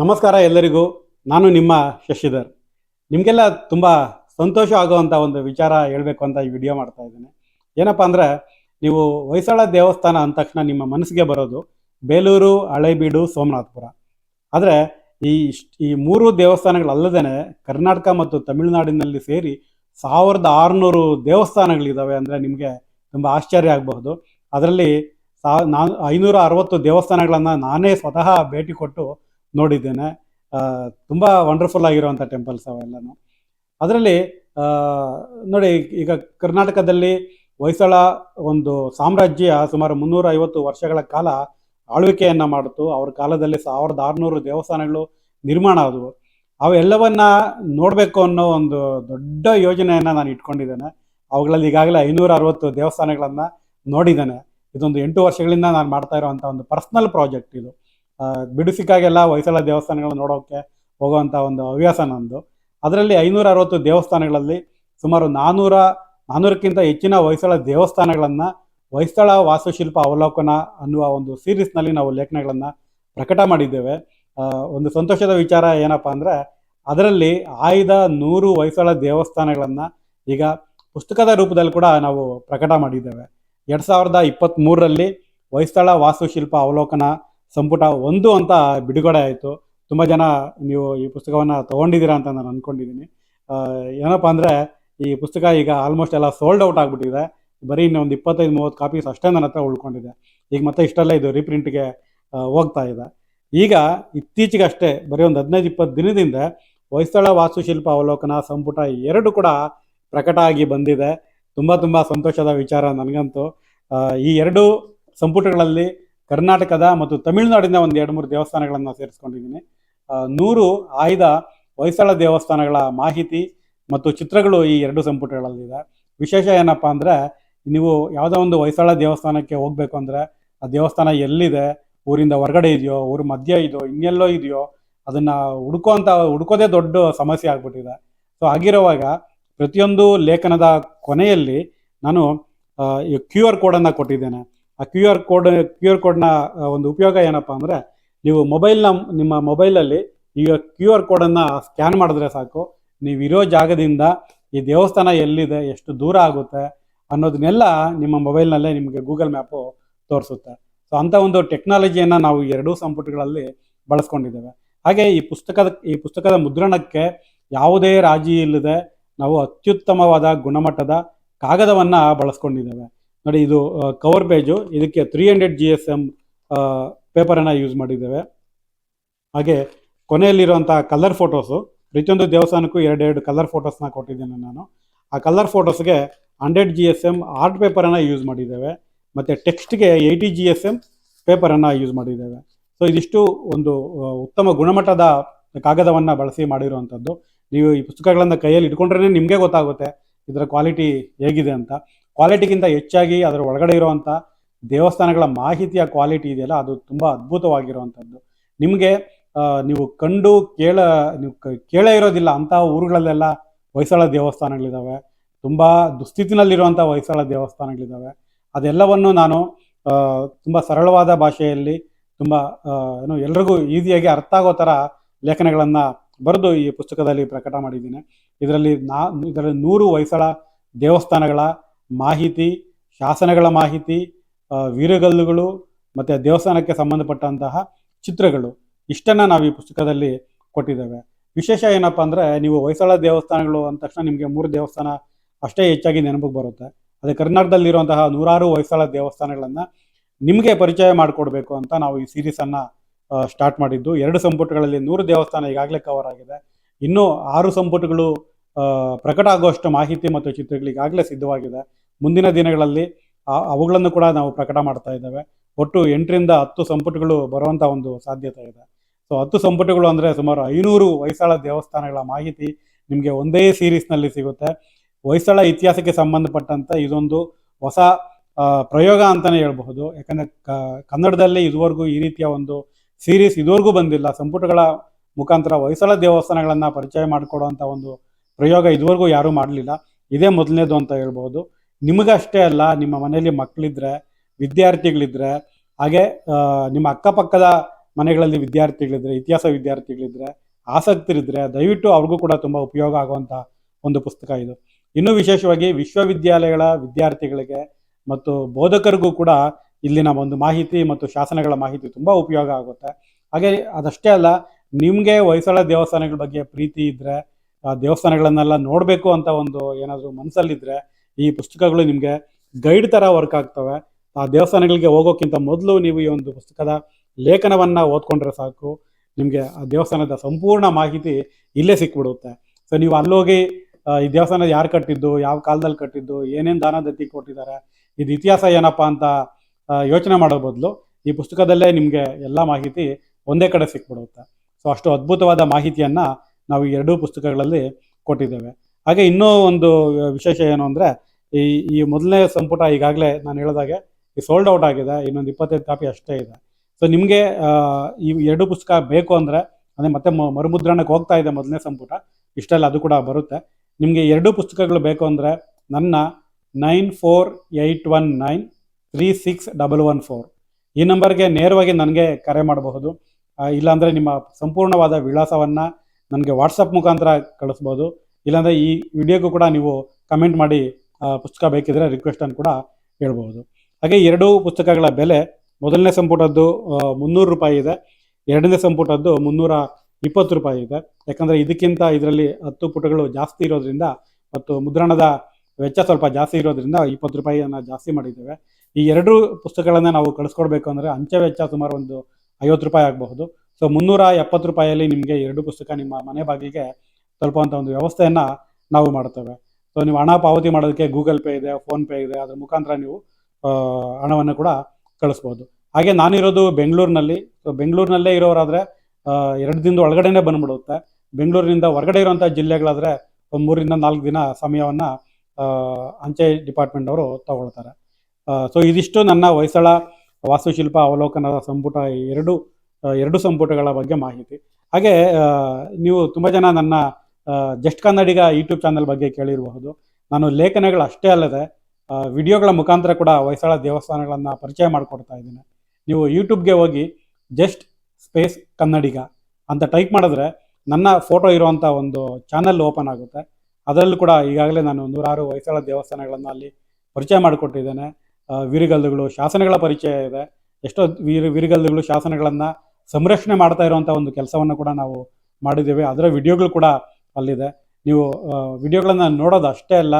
ನಮಸ್ಕಾರ ಎಲ್ಲರಿಗೂ. ನಾನು ನಿಮ್ಮ ಶಶಿಧರ್. ನಿಮಗೆಲ್ಲ ತುಂಬ ಸಂತೋಷ ಆಗುವಂಥ ಒಂದು ವಿಚಾರ ಹೇಳಬೇಕು ಅಂತ ಈ ವಿಡಿಯೋ ಮಾಡ್ತಾ ಇದ್ದೇನೆ. ಏನಪ್ಪ ಅಂದರೆ, ನೀವು ಹೊಯ್ಸಳ ದೇವಸ್ಥಾನ ಅಂದ ತಕ್ಷಣ ನಿಮ್ಮ ಮನಸ್ಸಿಗೆ ಬರೋದು ಬೇಲೂರು, ಹಳೇಬೀಡು, ಸೋಮನಾಥಪುರ. ಆದರೆ ಈ ಈ ಮೂರು ದೇವಸ್ಥಾನಗಳಲ್ಲದೇ ಕರ್ನಾಟಕ ಮತ್ತು ತಮಿಳುನಾಡಿನಲ್ಲಿ ಸೇರಿ ಸಾವಿರದ ಆರುನೂರು ದೇವಸ್ಥಾನಗಳಿದ್ದಾವೆ ಅಂದರೆ ನಿಮಗೆ ತುಂಬ ಆಶ್ಚರ್ಯ ಆಗಬಹುದು. ಅದರಲ್ಲಿ ಸಾ ನಾನು ಐನೂರ ಅರವತ್ತು ದೇವಸ್ಥಾನಗಳನ್ನು ನಾನೇ ಸ್ವತಃ ಭೇಟಿ ಕೊಟ್ಟು ನೋಡಿದ್ದೇನೆ. ತುಂಬ ವಂಡರ್ಫುಲ್ ಆಗಿರುವಂಥ ಟೆಂಪಲ್ಸ್ ಅವೆಲ್ಲನೂ. ಅದರಲ್ಲಿ ನೋಡಿ, ಈಗ ಕರ್ನಾಟಕದಲ್ಲಿ ಹೊಯ್ಸಳ ಒಂದು ಸಾಮ್ರಾಜ್ಯ ಸುಮಾರು ಮುನ್ನೂರ ಐವತ್ತು ವರ್ಷಗಳ ಕಾಲ ಆಳ್ವಿಕೆಯನ್ನು ಮಾಡಿತು. ಅವ್ರ ಕಾಲದಲ್ಲಿ ಸಾವಿರದ ಆರುನೂರು ದೇವಸ್ಥಾನಗಳು ನಿರ್ಮಾಣ ಆದವು. ಅವೆಲ್ಲವನ್ನ ನೋಡಬೇಕು ಅನ್ನೋ ಒಂದು ದೊಡ್ಡ ಯೋಜನೆಯನ್ನು ನಾನು ಇಟ್ಕೊಂಡಿದ್ದೇನೆ. ಅವುಗಳಲ್ಲಿ ಈಗಾಗಲೇ ಐನೂರ ಅರವತ್ತು ದೇವಸ್ಥಾನಗಳನ್ನು ನೋಡಿದ್ದೇನೆ. ಇದೊಂದು ಎಂಟು ವರ್ಷಗಳಿಂದ ನಾನು ಮಾಡ್ತಾ ಇರುವಂಥ ಒಂದು ಪರ್ಸ್ನಲ್ ಪ್ರಾಜೆಕ್ಟ್ ಇದು. ಆ, ಬಿಡು ಸಿಕ್ಕಾಗೆಲ್ಲ ಹೊಯ್ಸಳ ದೇವಸ್ಥಾನಗಳನ್ನ ನೋಡೋಕ್ಕೆ ಹೋಗುವಂಥ ಒಂದು ಹವ್ಯಾಸ ನಂದು ಅದರಲ್ಲಿ ಐನೂರ ಅರವತ್ತು ದೇವಸ್ಥಾನಗಳಲ್ಲಿ ಸುಮಾರು ನಾನ್ನೂರ ನಾನ್ನೂರಕ್ಕಿಂತ ಹೆಚ್ಚಿನ ಹೊಯ್ಸಳ ದೇವಸ್ಥಾನಗಳನ್ನು ಹೊಯ್ಸಳ ವಾಸ್ತುಶಿಲ್ಪ ಅವಲೋಕನ ಅನ್ನುವ ಒಂದು ಸೀರೀಸ್ನಲ್ಲಿ ನಾವು ಲೇಖನಗಳನ್ನು ಪ್ರಕಟ ಮಾಡಿದ್ದೇವೆ. ಒಂದು ಸಂತೋಷದ ವಿಚಾರ ಏನಪ್ಪ ಅಂದರೆ ಅದರಲ್ಲಿ ಆಯ್ದ ನೂರು ಹೊಯ್ಸಳ ದೇವಸ್ಥಾನಗಳನ್ನು ಈಗ ಪುಸ್ತಕದ ರೂಪದಲ್ಲಿ ಕೂಡ ನಾವು ಪ್ರಕಟ ಮಾಡಿದ್ದೇವೆ. ಎರಡು ಸಾವಿರದ ಇಪ್ಪತ್ತ್ಮೂರರಲ್ಲಿ ಹೊಯ್ಸಳ ವಾಸ್ತುಶಿಲ್ಪ ಅವಲೋಕನ ಸಂಪುಟ ಒಂದು ಅಂತ ಬಿಡುಗಡೆ ಆಯಿತು. ತುಂಬ ಜನ ನೀವು ಈ ಪುಸ್ತಕವನ್ನು ತೊಗೊಂಡಿದ್ದೀರಾ ಅಂತ ನಾನು ಅಂದ್ಕೊಂಡಿದ್ದೀನಿ ಏನಪ್ಪ ಅಂದರೆ ಈ ಪುಸ್ತಕ ಈಗ ಆಲ್ಮೋಸ್ಟ್ ಎಲ್ಲ ಸೋಲ್ಡ್ ಔಟ್ ಆಗಿಬಿಟ್ಟಿದೆ. ಬರೀ ಇನ್ನೂ ಒಂದು ಇಪ್ಪತ್ತೈದು, ಮೂವತ್ತು ಕಾಪೀಸ್ ಅಷ್ಟೇ ನನ್ನ ಹತ್ರ ಉಳ್ಕೊಂಡಿದೆ. ಈಗ ಮತ್ತೆ ಇಷ್ಟೆಲ್ಲ ಇದು ರೀಪ್ರಿಂಟ್ಗೆ ಹೋಗ್ತಾ ಇದೆ. ಈಗ ಇತ್ತೀಚೆಗಷ್ಟೇ, ಬರೀ ಒಂದು ಹದಿನೈದು, ಇಪ್ಪತ್ತು ದಿನದಿಂದ ಹೊಯ್ಸಳ ವಾಸ್ತುಶಿಲ್ಪ ಅವಲೋಕನ ಸಂಪುಟ ಎರಡು ಕೂಡ ಪ್ರಕಟ ಆಗಿ ಬಂದಿದೆ. ತುಂಬ ತುಂಬ ಸಂತೋಷದ ವಿಚಾರ ನನಗಂತೂ. ಈ ಎರಡು ಸಂಪುಟಗಳಲ್ಲಿ ಕರ್ನಾಟಕದ ಮತ್ತು ತಮಿಳುನಾಡಿನ ಒಂದು ಎರಡು ಮೂರು ದೇವಸ್ಥಾನಗಳನ್ನು ಸೇರಿಸ್ಕೊಂಡಿದ್ದೀನಿ. ನೂರು ಆಯ್ದ ಹೊಯ್ಸಳ ದೇವಸ್ಥಾನಗಳ ಮಾಹಿತಿ ಮತ್ತು ಚಿತ್ರಗಳು ಈ ಎರಡು ಸಂಪುಟಗಳಲ್ಲಿದೆ. ವಿಶೇಷ ಏನಪ್ಪ ಅಂದರೆ, ನೀವು ಯಾವುದೋ ಒಂದು ಹೊಯ್ಸಳ ದೇವಸ್ಥಾನಕ್ಕೆ ಹೋಗಬೇಕು ಅಂದರೆ, ಆ ದೇವಸ್ಥಾನ ಎಲ್ಲಿದೆ, ಊರಿಂದ ಹೊರಗಡೆ ಇದೆಯೋ, ಊರ ಮಧ್ಯ ಇದೆಯೋ, ಇನ್ನೆಲ್ಲೋ ಇದೆಯೋ, ಅದನ್ನು ಹುಡುಕೋ ಅಂತ ಹುಡುಕೋದೇ ದೊಡ್ಡ ಸಮಸ್ಯೆ ಆಗ್ಬಿಟ್ಟಿದೆ. ಸೊ ಆಗಿರುವಾಗ ಪ್ರತಿಯೊಂದು ಲೇಖನದ ಕೊನೆಯಲ್ಲಿ ನಾನು ಕ್ಯೂ ಆರ್ ಕೋಡನ್ನು ಕೊಟ್ಟಿದ್ದೇನೆ. ಆ Q R code Q R ಕೋಡ್ನ ಒಂದು ಉಪಯೋಗ ಏನಪ್ಪ ಅಂದರೆ ನೀವು ಮೊಬೈಲ್ನ ನಿಮ್ಮ ಮೊಬೈಲಲ್ಲಿ ಈಗ ಕ್ಯೂ ಆರ್ ಕೋಡನ್ನು ಸ್ಕ್ಯಾನ್ ಮಾಡಿದ್ರೆ ಸಾಕು. ನೀವು ಇರೋ ಜಾಗದಿಂದ ಈ ದೇವಸ್ಥಾನ ಎಲ್ಲಿದೆ, ಎಷ್ಟು ದೂರ ಆಗುತ್ತೆ ಅನ್ನೋದನ್ನೆಲ್ಲ ನಿಮ್ಮ ಮೊಬೈಲ್ನಲ್ಲೇ ನಿಮಗೆ ಗೂಗಲ್ ಮ್ಯಾಪು ತೋರಿಸುತ್ತೆ. ಸೊ ಅಂಥ ಒಂದು ಟೆಕ್ನಾಲಜಿಯನ್ನು ನಾವು ಎರಡೂ ಸಂಪುಟಗಳಲ್ಲಿ ಬಳಸ್ಕೊಂಡಿದ್ದೇವೆ. ಹಾಗೆ ಈ ಪುಸ್ತಕದ ಈ ಪುಸ್ತಕದ ಮುದ್ರಣಕ್ಕೆ ಯಾವುದೇ ರಾಜಿ ಇಲ್ಲದೆ ನಾವು ಅತ್ಯುತ್ತಮವಾದ ಗುಣಮಟ್ಟದ ಕಾಗದವನ್ನು ಬಳಸ್ಕೊಂಡಿದ್ದೇವೆ. ನೋಡಿ ಇದು ಕವರ್ ಪೇಜು ಇದಕ್ಕೆ three hundred G S M ಪೇಪರನ್ನು use ಮಾಡಿದ್ದೇವೆ. ಹಾಗೆ ಕೊನೆಯಲ್ಲಿರುವಂಥ ಕಲರ್ ಫೋಟೋಸು ಪ್ರತಿಯೊಂದು ದೇವಸ್ಥಾನಕ್ಕೂ ಎರಡೆರಡು ಕಲರ್ ಫೋಟೋಸ್ನ ಕೊಟ್ಟಿದ್ದೇನೆ ನಾನು. ಆ colour ಫೋಟೋಸ್ಗೆ hundred G S M art ಪೇಪರನ್ನು use ಮಾಡಿದ್ದೇವೆ. ಮತ್ತು ಟೆಕ್ಸ್ಟ್ಗೆ ಏಯ್ಟಿ ಜಿ ಎಸ್ ಎಂ ಪೇಪರನ್ನು ಯೂಸ್ ಮಾಡಿದ್ದೇವೆ. ಸೊ ಇದಿಷ್ಟು ಒಂದು ಉತ್ತಮ ಗುಣಮಟ್ಟದ ಕಾಗದವನ್ನು ಬಳಸಿ ಮಾಡಿರುವಂಥದ್ದು. ನೀವು ಈ ಪುಸ್ತಕಗಳನ್ನು ಕೈಯಲ್ಲಿ ಇಟ್ಕೊಂಡ್ರೇ ನಿಮಗೆ ಗೊತ್ತಾಗುತ್ತೆ. ಇದರ ಕ್ವಾಲಿಟಿ ಹೇಗಿದೆ ಅಂತ. ಕ್ವಾಲಿಟಿಗಿಂತ ಹೆಚ್ಚಾಗಿ ಅದರ ಒಳಗಡೆ ಇರುವಂಥ ದೇವಸ್ಥಾನಗಳ ಮಾಹಿತಿಯ ಕ್ವಾಲಿಟಿ ಇದೆಯಲ್ಲ, ಅದು ತುಂಬ ಅದ್ಭುತವಾಗಿರುವಂಥದ್ದು ನಿಮಗೆ ನೀವು ಕಂಡು ಕೇಳ, ನೀವು ಕೇಳೇ ಇರೋದಿಲ್ಲ, ಅಂತಹ ಊರುಗಳಲ್ಲೆಲ್ಲ ಹೊಯ್ಸಳ ದೇವಸ್ಥಾನಗಳಿದ್ದಾವೆ ತುಂಬ ದುಸ್ಥಿತಿನಲ್ಲಿರುವಂಥ ಹೊಯ್ಸಳ ದೇವಸ್ಥಾನಗಳಿದ್ದಾವೆ ಅದೆಲ್ಲವನ್ನು ನಾನು ತುಂಬ ಸರಳವಾದ ಭಾಷೆಯಲ್ಲಿ ತುಂಬ ಏನು ಎಲ್ರಿಗೂ ಈಸಿಯಾಗಿ ಅರ್ಥ ಆಗೋ ಥರ ಲೇಖನಗಳನ್ನು ಬರೆದು ಈ ಪುಸ್ತಕದಲ್ಲಿ ಪ್ರಕಟ ಮಾಡಿದ್ದೀನಿ. ಇದರಲ್ಲಿ ನಾ, ಇದರಲ್ಲಿ ನೂರು ಹೊಯ್ಸಳ ದೇವಸ್ಥಾನಗಳ ಮಾಹಿತಿ, ಶಾಸನಗಳ ಮಾಹಿತಿ ವೀರಗಲ್ಲುಗಳು ಮತ್ತು ದೇವಸ್ಥಾನಕ್ಕೆ ಸಂಬಂಧಪಟ್ಟಂತಹ ಚಿತ್ರಗಳು ಇಷ್ಟನ್ನು ನಾವು ಈ ಪುಸ್ತಕದಲ್ಲಿ ಕೊಟ್ಟಿದ್ದೇವೆ. ವಿಶೇಷ ಏನಪ್ಪ ಅಂದರೆ ನೀವು ಹೊಯ್ಸಳ ದೇವಸ್ಥಾನಗಳು ಅಂದ ತಕ್ಷಣ ನಿಮಗೆ ಮೂರು ದೇವಸ್ಥಾನ ಅಷ್ಟೇ ಹೆಚ್ಚಾಗಿ ನೆನಪಿಗೆ ಬರುತ್ತೆ. ಅದೇ ಕರ್ನಾಟಕದಲ್ಲಿರುವಂತಹ ನೂರಾರು ಹೊಯ್ಸಳ ದೇವಸ್ಥಾನಗಳನ್ನು ನಿಮಗೆ ಪರಿಚಯ ಮಾಡಿಕೊಡ್ಬೇಕು ಅಂತ ನಾವು ಈ ಸೀರೀಸನ್ನು ಸ್ಟಾರ್ಟ್ ಮಾಡಿದ್ದು. ಎರಡು ಸಂಪುಟಗಳಲ್ಲಿ ನೂರು ದೇವಸ್ಥಾನ ಈಗಾಗಲೇ ಕವರ್ ಆಗಿದೆ. ಇನ್ನೂ ಆರು ಸಂಪುಟಗಳು ಪ್ರಕಟ ಆಗುವಷ್ಟು ಮಾಹಿತಿ ಮತ್ತು ಚಿತ್ರಗಳಿಗಾಗಲೇ ಸಿದ್ಧವಾಗಿದೆ. ಮುಂದಿನ ದಿನಗಳಲ್ಲಿ ಅವುಗಳನ್ನು ಕೂಡ ನಾವು ಪ್ರಕಟ ಮಾಡ್ತಾ ಇದ್ದೇವೆ. ಒಟ್ಟು ಎಂಟರಿಂದ ಹತ್ತು ಸಂಪುಟಗಳು ಬರುವಂಥ ಒಂದು ಸಾಧ್ಯತೆ ಇದೆ. ಸೊ ಹತ್ತು ಸಂಪುಟಗಳು ಅಂದರೆ ಸುಮಾರು ಐನೂರು ಹೊಯ್ಸಳ ದೇವಸ್ಥಾನಗಳ ಮಾಹಿತಿ ನಿಮಗೆ ಒಂದೇ ಸೀರೀಸ್ನಲ್ಲಿ ಸಿಗುತ್ತೆ. ಹೊಯ್ಸಳ ಇತಿಹಾಸಕ್ಕೆ ಸಂಬಂಧಪಟ್ಟಂಥ ಇದೊಂದು ಹೊಸ ಪ್ರಯೋಗ ಅಂತಲೇ ಹೇಳ್ಬಹುದು. ಯಾಕಂದರೆ ಕನ್ನಡದಲ್ಲಿ ಇದುವರೆಗೂ ಈ ರೀತಿಯ ಒಂದು ಸೀರೀಸ್ ಇದುವರೆಗೂ ಬಂದಿಲ್ಲ. ಸಂಪುಟಗಳ ಮುಖಾಂತರ ಹೊಯ್ಸಳ ದೇವಸ್ಥಾನಗಳನ್ನು ಪರಿಚಯ ಮಾಡಿಕೊಡುವಂಥ ಒಂದು ಪ್ರಯೋಗ ಇದುವರೆಗೂ ಯಾರೂ ಮಾಡಲಿಲ್ಲ. ಇದೇ ಮೊದಲನೇದು ಅಂತ ಹೇಳ್ಬೋದು ನಿಮಗಷ್ಟೇ ಅಲ್ಲ, ನಿಮ್ಮ ಮನೆಯಲ್ಲಿ ಮಕ್ಕಳಿದ್ರೆ ವಿದ್ಯಾರ್ಥಿಗಳಿದ್ರೆ, ಹಾಗೆ ನಿಮ್ಮ ಅಕ್ಕಪಕ್ಕದ ಮನೆಗಳಲ್ಲಿ ವಿದ್ಯಾರ್ಥಿಗಳಿದ್ರೆ, ಇತಿಹಾಸ ವಿದ್ಯಾರ್ಥಿಗಳಿದ್ರೆ, ಆಸಕ್ತರಿದ್ರೆ, ದಯವಿಟ್ಟು ಅವ್ರಿಗೂ ಕೂಡ ತುಂಬ ಉಪಯೋಗ ಆಗುವಂಥ ಒಂದು ಪುಸ್ತಕ ಇದು. ಇನ್ನೂ ವಿಶೇಷವಾಗಿ ವಿಶ್ವವಿದ್ಯಾಲಯಗಳ ವಿದ್ಯಾರ್ಥಿಗಳಿಗೆ ಮತ್ತು ಬೋಧಕರಿಗೂ ಕೂಡ ಇಲ್ಲಿನ ಒಂದು ಮಾಹಿತಿ ಮತ್ತು ಶಾಸನಗಳ ಮಾಹಿತಿ ತುಂಬ ಉಪಯೋಗ ಆಗುತ್ತೆ. ಹಾಗೆ ಅದಷ್ಟೇ ಅಲ್ಲ, ನಿಮಗೆ ಹೊಯ್ಸಳ ದೇವಸ್ಥಾನಗಳ ಬಗ್ಗೆ ಪ್ರೀತಿ ಇದ್ದರೆ ದೇವಸ್ಥಾನಗಳನ್ನೆಲ್ಲ ನೋಡಬೇಕು ಅಂತ ಒಂದು ಏನಾದರೂ ಮನಸ್ಸಲ್ಲಿದ್ದರೆ ಈ ಪುಸ್ತಕಗಳು ನಿಮಗೆ ಗೈಡ್ ಥರ ವರ್ಕ್ ಆಗ್ತವೆ. ಆ ದೇವಸ್ಥಾನಗಳಿಗೆ ಹೋಗೋಕ್ಕಿಂತ ಮೊದಲು ನೀವು ಈ ಒಂದು ಪುಸ್ತಕದ ಲೇಖನವನ್ನು ಓದ್ಕೊಂಡ್ರೆ ಸಾಕು. ನಿಮಗೆ ಆ ದೇವಸ್ಥಾನದ ಸಂಪೂರ್ಣ ಮಾಹಿತಿ ಇಲ್ಲೇ ಸಿಕ್ಬಿಡುತ್ತೆ. ಸೊ ನೀವು ಅಲ್ಲೋಗಿ ಈ ದೇವಸ್ಥಾನ ಯಾರು ಕಟ್ಟಿದ್ದು, ಯಾವ ಕಾಲದಲ್ಲಿ ಕಟ್ಟಿದ್ದು, ಏನೇನು ದಾನ ದತ್ತಿ ಕೊಟ್ಟಿದ್ದಾರೆ, ಇದು ಇತಿಹಾಸ ಏನಪ್ಪ ಅಂತ ಯೋಚನೆ ಮಾಡೋ ಬದಲು ಈ ಪುಸ್ತಕದಲ್ಲೇ ನಿಮಗೆ ಎಲ್ಲ ಮಾಹಿತಿ ಒಂದೇ ಕಡೆ ಸಿಕ್ಬಿಡುತ್ತೆ. ಸೊ ಅಷ್ಟು ಅದ್ಭುತವಾದ ಮಾಹಿತಿಯನ್ನು ನಾವು ಎರಡೂ ಪುಸ್ತಕಗಳಲ್ಲಿ ಕೊಟ್ಟಿದ್ದೇವೆ. ಹಾಗೆ ಇನ್ನೂ ಒಂದು ವಿಶೇಷ ಏನು ಅಂದರೆ ಈ ಈ ಮೊದಲನೇ ಸಂಪುಟ ಈಗಾಗಲೇ ನಾನು ಹೇಳಿದಾಗೆ ಈ ಸೋಲ್ಡ್ ಔಟ್ ಆಗಿದೆ, ಇನ್ನೊಂದು ಇಪ್ಪತ್ತೈದು ಕಾಪಿ ಅಷ್ಟೇ ಇದೆ. ಸೊ ನಿಮಗೆ ಈ ಎರಡು ಪುಸ್ತಕ ಬೇಕು ಅಂದರೆ ಅಂದರೆ ಮತ್ತೆ ಮರುಮುದ್ರಣಕ್ಕೆ ಹೋಗ್ತಾ ಇದೆ ಮೊದಲನೇ ಸಂಪುಟ, ಇಷ್ಟೆಲ್ಲ ಅದು ಕೂಡ ಬರುತ್ತೆ. ನಿಮಗೆ ಎರಡು ಪುಸ್ತಕಗಳು ಬೇಕು ಅಂದರೆ ನನ್ನ nine four eight one nine three six double one four. ಈ ನಂಬರ್ಗೆ ನೇರವಾಗಿ ನನಗೆ ಕರೆ ಮಾಡಬಹುದು. ಇಲ್ಲಾಂದರೆ ನಿಮ್ಮ ಸಂಪೂರ್ಣವಾದ ವಿಳಾಸವನ್ನು ನನಗೆ ವಾಟ್ಸಪ್ ಮುಖಾಂತರ ಕಳಿಸ್ಬೋದು. ಇಲ್ಲಾಂದರೆ ಈ ವಿಡಿಯೋಗೂ ಕೂಡ ನೀವು ಕಮೆಂಟ್ ಮಾಡಿ ಪುಸ್ತಕ ಬೇಕಿದ್ರೆ ರಿಕ್ವೆಸ್ಟ್ ಅನ್ನು ಕೂಡ ಹೇಳ್ಬೋದು ಹಾಗೆ ಎರಡೂ ಪುಸ್ತಕಗಳ ಬೆಲೆ ಮೊದಲನೇ ಸಂಪುಟದ್ದು ಮುನ್ನೂರು ರೂಪಾಯಿ ಇದೆ. ಎರಡನೇ ಸಂಪುಟದ್ದು ಮುನ್ನೂರ ಇಪ್ಪತ್ತು ರೂಪಾಯಿ ಇದೆ. ಯಾಕಂದರೆ ಇದಕ್ಕಿಂತ ಇದರಲ್ಲಿ ಹತ್ತು ಪುಟಗಳು ಜಾಸ್ತಿ ಇರೋದ್ರಿಂದ ಮತ್ತು ಮುದ್ರಣದ ವೆಚ್ಚ ಸ್ವಲ್ಪ ಜಾಸ್ತಿ ಇರೋದ್ರಿಂದ ಇಪ್ಪತ್ತು ರೂಪಾಯಿಯನ್ನು ಜಾಸ್ತಿ ಮಾಡಿದ್ದೇವೆ. ಈ ಎರಡು ಪುಸ್ತಕಗಳನ್ನು ನಾವು ಕಳಿಸ್ಕೊಡ್ಬೇಕು ಅಂದರೆ ಅಂಚೆ ವೆಚ್ಚ ಸುಮಾರು ಒಂದು ಐವತ್ತು ರೂಪಾಯಿ ಆಗಬಹುದು. ಸೊ, ಮುನ್ನೂರ ಎಪ್ಪತ್ತು ರೂಪಾಯಿಯಲ್ಲಿ ನಿಮಗೆ ಎರಡು ಪುಸ್ತಕ ನಿಮ್ಮ ಮನೆ ಬಾಗಿಲಿಗೆ ತಲುಪುವಂಥ ಒಂದು ವ್ಯವಸ್ಥೆಯನ್ನು ನಾವು ಮಾಡ್ತೇವೆ. ಸೊ ನೀವು ಹಣ ಪಾವತಿ ಮಾಡೋದಕ್ಕೆ ಗೂಗಲ್ ಪೇ ಇದೆ ಫೋನ್ಪೇ ಇದೆ, ಅದ್ರ ಮುಖಾಂತರ ನೀವು ಹಣವನ್ನು ಕೂಡ ಕಳಿಸ್ಬೋದು. ಹಾಗೆ ನಾನಿರೋದು ಬೆಂಗಳೂರಿನಲ್ಲಿ. ಸೊ ಬೆಂಗಳೂರಿನಲ್ಲೇ ಇರೋರಾದರೆ ಎರಡು ದಿನದ ಒಳಗಡೆನೆ ಬಂದ್ಬಿಡುತ್ತೆ. ಬೆಂಗಳೂರಿನಿಂದ ಹೊರಗಡೆ ಇರುವಂಥ ಜಿಲ್ಲೆಗಳಾದರೆ ಒಂದು ಮೂರಿಂದ ನಾಲ್ಕು ದಿನ ಸಮಯವನ್ನು ಅಂಚೆ ಡಿಪಾರ್ಟ್ಮೆಂಟ್ ಅವರು ತಗೊಳ್ತಾರೆ. ಸೊ ಇದಿಷ್ಟು ನನ್ನ ಹೊಯ್ಸಳ ವಾಸ್ತುಶಿಲ್ಪ ಅವಲೋಕನದ ಸಂಪುಟ ಎರಡು ಎರಡು ಸಂಪುಟಗಳ ಬಗ್ಗೆ ಮಾಹಿತಿ. ಹಾಗೆ ನೀವು ತುಂಬ ಜನ ನನ್ನ ಜಸ್ಟ್ ಕನ್ನಡಿಗ ಯೂಟ್ಯೂಬ್ ಚಾನಲ್ ಬಗ್ಗೆ ಕೇಳಿರಬಹುದು. ನಾನು ಲೇಖನಗಳು ಅಷ್ಟೇ ಅಲ್ಲದೆ ವಿಡಿಯೋಗಳ ಮುಖಾಂತರ ಕೂಡ ಹೊಯ್ಸಳ ದೇವಸ್ಥಾನಗಳನ್ನು ಪರಿಚಯ ಮಾಡಿಕೊಡ್ತಾ ಇದ್ದೀನಿ. ನೀವು ಯೂಟ್ಯೂಬ್ಗೆ ಹೋಗಿ ಜಸ್ಟ್ ಸ್ಪೇಸ್ ಕನ್ನಡಿಗ ಅಂತ ಟೈಪ್ ಮಾಡಿದ್ರೆ ನನ್ನ ಫೋಟೋ ಇರುವಂಥ ಒಂದು ಚಾನಲ್ ಓಪನ್ ಆಗುತ್ತೆ. ಅದರಲ್ಲೂ ಕೂಡ ಈಗಾಗಲೇ ನಾನು ನೂರಾರು ಹೊಯ್ಸಳ ದೇವಸ್ಥಾನಗಳನ್ನು ಅಲ್ಲಿ ಪರಿಚಯ ಮಾಡಿಕೊಟ್ಟಿದ್ದೇನೆ. ವೀರಗಲ್ಲುಗಳು ಶಾಸನಗಳ ಪರಿಚಯ ಇದೆ. ಎಷ್ಟೋ ವೀರ ವೀರಗಲ್ಲುಗಳು ಶಾಸನಗಳನ್ನು ಸಂರಕ್ಷಣೆ ಮಾಡ್ತಾ ಇರುವಂಥ ಒಂದು ಕೆಲಸವನ್ನು ಕೂಡ ನಾವು ಮಾಡಿದ್ದೇವೆ. ಅದರ ವಿಡಿಯೋಗಳು ಕೂಡ ಅಲ್ಲಿದೆ. ನೀವು ವಿಡಿಯೋಗಳನ್ನು ನೋಡೋದು ಅಷ್ಟೇ ಅಲ್ಲ,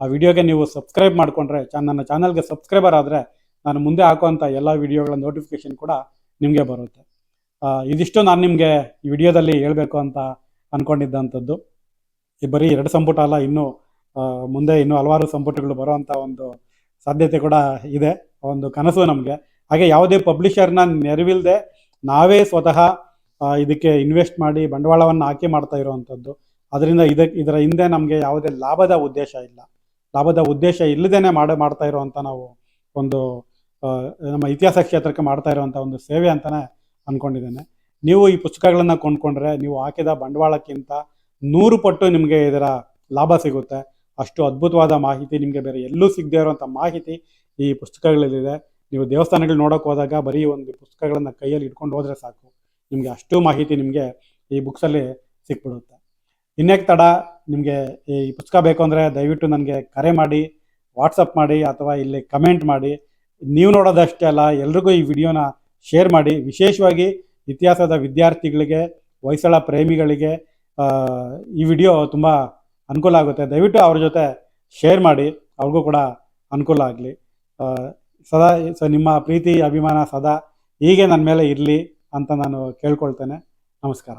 ಆ ವಿಡಿಯೋಗೆ ನೀವು ಸಬ್ಸ್ಕ್ರೈಬ್ ಮಾಡಿಕೊಂಡ್ರೆ, ಚಾ, ನನ್ನ ಚಾನಲ್ಗೆ ಸಬ್ಸ್ಕ್ರೈಬರ್ ಆದರೆ ನಾನು ಮುಂದೆ ಹಾಕುವಂಥ ಎಲ್ಲ ವಿಡಿಯೋಗಳ ನೋಟಿಫಿಕೇಶನ್ ಕೂಡ ನಿಮಗೆ ಬರುತ್ತೆ. ಇದಿಷ್ಟು ನಾನು ನಿಮಗೆ ಈ ವಿಡಿಯೋದಲ್ಲಿ ಹೇಳಬೇಕು ಅಂತ ಅಂದ್ಕೊಂಡಿದ್ದಂಥದ್ದು ಈ ಬರೀ ಎರಡು ಸಂಪುಟ ಅಲ್ಲ, ಇನ್ನೂ ಮುಂದೆ ಇನ್ನೂ ಹಲವಾರು ಸಂಪುಟಗಳು ಬರುವಂಥ ಒಂದು ಸಾಧ್ಯತೆ ಕೂಡ ಇದೆ ಒಂದು ಕನಸು ನಮಗೆ. ಹಾಗೆ ಯಾವುದೇ ಪಬ್ಲಿಷರ್ನ ನೆರವಿಲ್ಲದೆ ನಾವೇ ಸ್ವತಃ ಇದಕ್ಕೆ ಇನ್ವೆಸ್ಟ್ ಮಾಡಿ ಬಂಡವಾಳವನ್ನು ಹಾಕಿ ಮಾಡ್ತಾ ಇರುವಂಥದ್ದು. ಅದರಿಂದ ಇದಕ್ಕೆ ಇದರ ಹಿಂದೆ ನಮಗೆ ಯಾವುದೇ ಲಾಭದ ಉದ್ದೇಶ ಇಲ್ಲ. ಲಾಭದ ಉದ್ದೇಶ ಇಲ್ಲದೇನೆ ಮಾಡಿ, ಮಾಡ್ತಾ ಇರುವಂಥ ನಾವು ಒಂದು ನಮ್ಮ ಇತಿಹಾಸ ಕ್ಷೇತ್ರಕ್ಕೆ ಮಾಡ್ತಾ ಇರುವಂಥ ಒಂದು ಸೇವೆ ಅಂತಲೇ ಅಂದ್ಕೊಂಡಿದ್ದೇನೆ ನೀವು ಈ ಪುಸ್ತಕಗಳನ್ನು ಕೊಂಡ್ಕೊಂಡ್ರೆ ನೀವು ಹಾಕಿದ ಬಂಡವಾಳಕ್ಕಿಂತ ನೂರು ಪಟ್ಟು ನಿಮಗೆ ಇದರ ಲಾಭ ಸಿಗುತ್ತೆ. ಅಷ್ಟು ಅದ್ಭುತವಾದ ಮಾಹಿತಿ ನಿಮಗೆ ಬೇರೆ ಎಲ್ಲೂ ಸಿಗದೇ ಇರುವಂಥ ಮಾಹಿತಿ ಈ ಪುಸ್ತಕಗಳಲ್ಲಿದೆ. ನೀವು ದೇವಸ್ಥಾನಗಳು ನೋಡೋಕೆ ಹೋದಾಗ ಬರೀ ಒಂದು ಪುಸ್ತಕಗಳನ್ನು ಕೈಯಲ್ಲಿ ಇಟ್ಕೊಂಡು ಹೋದರೆ ಸಾಕು. ನಿಮಗೆ ಅಷ್ಟು ಮಾಹಿತಿ ನಿಮಗೆ ಈ ಬುಕ್ಸಲ್ಲಿ ಸಿಕ್ಬಿಡುತ್ತೆ. ಇನ್ನೇಕೆ ತಡ, ನಿಮಗೆ ಈ ಪುಸ್ತಕ ಬೇಕು ಅಂದರೆ ದಯವಿಟ್ಟು ನನಗೆ ಕರೆ ಮಾಡಿ ವಾಟ್ಸಪ್ ಮಾಡಿ ಅಥವಾ ಇಲ್ಲಿ ಕಮೆಂಟ್ ಮಾಡಿ. ನೀವು ನೋಡೋದಷ್ಟೇ ಅಲ್ಲ, ಎಲ್ರಿಗೂ ಈ ವಿಡಿಯೋನ ಶೇರ್ ಮಾಡಿ. ವಿಶೇಷವಾಗಿ ಇತಿಹಾಸದ ವಿದ್ಯಾರ್ಥಿಗಳಿಗೆ, ಹೊಯ್ಸಳ ಪ್ರೇಮಿಗಳಿಗೆ ಈ ವಿಡಿಯೋ ತುಂಬ ಅನುಕೂಲ ಆಗುತ್ತೆ. ದಯವಿಟ್ಟು ಅವ್ರ ಜೊತೆ ಶೇರ್ ಮಾಡಿ. ಅವ್ರಿಗೂ ಕೂಡ ಅನುಕೂಲ ಆಗಲಿ. ಸದಾ, ಸೊ, ನಿಮ್ಮ ಪ್ರೀತಿ, ಅಭಿಮಾನ ಸದಾ ಹೀಗೆ ನನ್ನ ಮೇಲೆ ಇರಲಿ ಅಂತ ನಾನು ಕೇಳ್ಕೊಳ್ತೇನೆ. ನಮಸ್ಕಾರ.